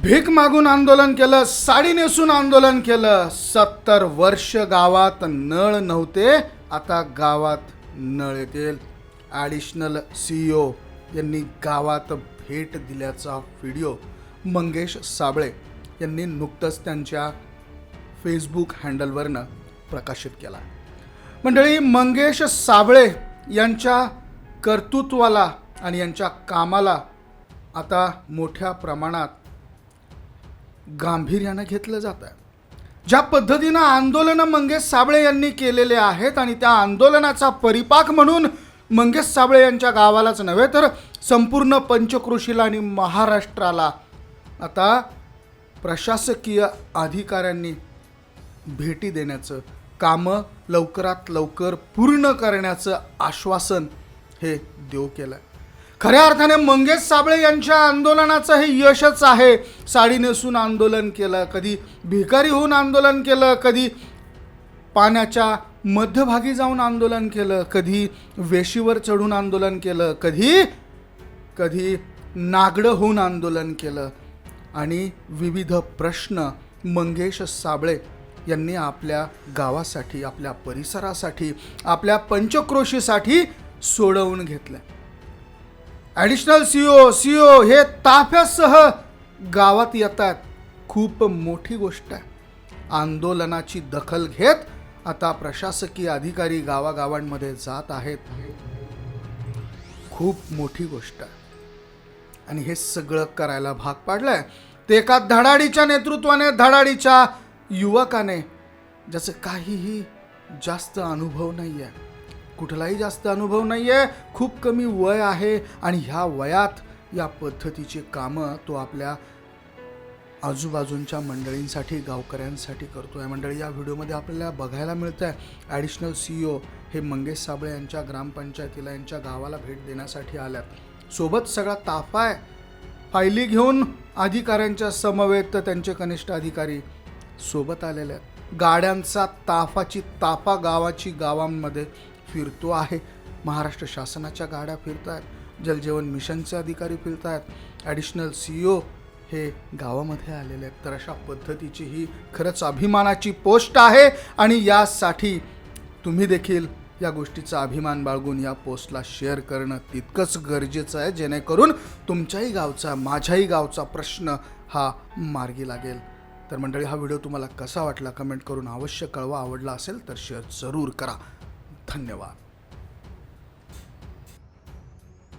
भीक मागून आंदोलन केलं साडी नेसून आंदोलन केलं. सत्तर वर्ष गावात नळ नव्हते आता गावात नळ येतील. ॲडिशनल सीईओ यांनी गावात भेट दिल्याचा व्हिडिओ मंगेश साबळे यांनी नुकतंच त्यांच्या फेसबुक हँडलवरनं प्रकाशित केला. मंडळी मंगेश साबळे यांच्या कर्तृत्वाला आणि यांच्या कामाला आता मोठ्या प्रमाणात गांभीर्यानं घेतलं जात आहे. ज्या पद्धतीनं आंदोलनं मंगेश साबळे यांनी केलेले आहेत आणि त्या आंदोलनाचा परिपाक म्हणून मंगेश साबळे यांच्या गावालाच नव्हे तर संपूर्ण पंचकृषीला आणि महाराष्ट्राला आता प्रशासकीय अधिकाऱ्यांनी भेटी देण्याचं कामं लवकरात लवकर पूर्ण करण्याचं आश्वासन हे देव केलं आहे खऱ्या अर्थाने मंगेश साबळे यांच्या आंदोलनाचं हे यशच आहे. साडी नेसून आंदोलन केलं कधी भिकारी होऊन आंदोलन केलं कधी पाण्याच्या मध्यभागी जाऊन आंदोलन केलं कधी वेशीवर चढून आंदोलन केलं कधी कधी नागडं होऊन आंदोलन केलं. आणि विविध प्रश्न मंगेश साबळे यांनी आपल्या गावासाठी आपल्या परिसरासाठी आपल्या पंचक्रोशीसाठी सोडवून घेतलं. ॲडिशनल सीओ सीओ हे ताफ्यासह गावात येतात. खूप मोठी गोष्ट आहे. आंदोलनाची दखल घेत आता प्रशासकीय अधिकारी गावागावांमध्ये जात आहेत. खूप मोठी गोष्ट आहे. आणि हे सगळं करायला भाग पाडलंय. ते एका धडाडीच्या नेतृत्वाने धडाडीच्या युवकाने ज्याचं काहीही जास्त अनुभव नाही आहे कुठलाही जास्त अनुभव नाही आहे खूप कमी वय आहे आणि ह्या वयात या पद्धतीची कामं तो आपल्या आजूबाजूंच्या मंडळींसाठी गावकऱ्यांसाठी करतो आहे मंडळी या व्हिडिओमध्ये आपल्याला बघायला मिळतं आहे ॲडिशनल सी ओ हे मंगेश साबळे यांच्या ग्रामपंचायतीला यांच्या गावाला भेट देण्यासाठी आल्यात. सोबत सगळा ताफा आहे. फायली घेऊन अधिकाऱ्यांच्या समवेत त्यांचे कनिष्ठ अधिकारी सोबत आलेले आहेत. गाड्यांचा ताफाची ताफा गावाची गावांमध्ये फिरतो आहे. महाराष्ट्र शासनाच्या गाड्या फिरत आहेत जलजीवन मिशनचे अधिकारी फिरत आहेत ॲडिशनल सी ओ हे गावामध्ये आलेले आहेत. तर अशा पद्धतीची ही खरंच अभिमानाची पोस्ट आहे आणि यासाठी तुम्ही देखील या गोष्टीचा अभिमान बाळगून या पोस्टला शेअर करणं तितकंच गरजेचं आहे. जेणेकरून तुमच्याही गावचा माझ्याही गावचा प्रश्न हा मार्गी लागेल. तर मंडळी हा व्हिडिओ तुम्हाला कसा वाटला कमेंट करून अवश्य कळवा. आवडला असेल तर शेअर जरूर करा. 観念は。